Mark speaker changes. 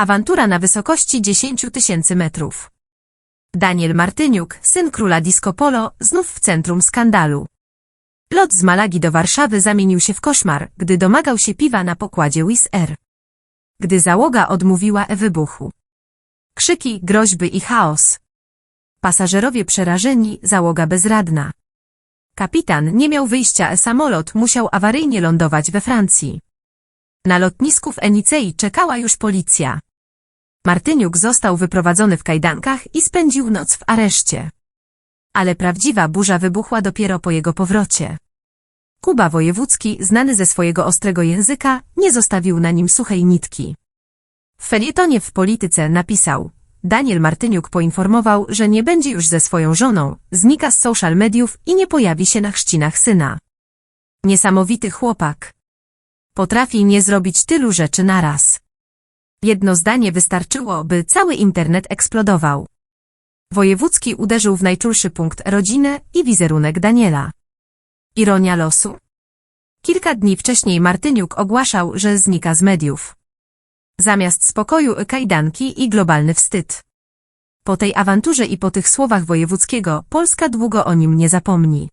Speaker 1: Awantura na wysokości 10 tysięcy metrów. Daniel Martyniuk, syn króla disco polo, znów w centrum skandalu. Lot z Malagi do Warszawy zamienił się w koszmar, gdy domagał się piwa na pokładzie Wizz Air. Gdy załoga odmówiła e-wybuchu. Krzyki, groźby i chaos. Pasażerowie przerażeni, załoga bezradna. Kapitan nie miał wyjścia, samolot musiał awaryjnie lądować we Francji. Na lotnisku w Enicei czekała już policja. Martyniuk został wyprowadzony w kajdankach i spędził noc w areszcie. Ale prawdziwa burza wybuchła dopiero po jego powrocie. Kuba Wojewódzki, znany ze swojego ostrego języka, nie zostawił na nim suchej nitki. W felietonie w polityce napisał Daniel Martyniuk poinformował, że nie będzie już ze swoją żoną, znika z social mediów i nie pojawi się na chrzcinach syna. Niesamowity chłopak. Potrafi nie zrobić tylu rzeczy naraz. Jedno zdanie wystarczyło, by cały internet eksplodował. Wojewódzki uderzył w najczulszy punkt rodzinę i wizerunek Daniela. Ironia losu? Kilka dni wcześniej Martyniuk ogłaszał, że znika z mediów. Zamiast spokoju kajdanki i globalny wstyd. Po tej awanturze i po tych słowach Wojewódzkiego Polska długo o nim nie zapomni.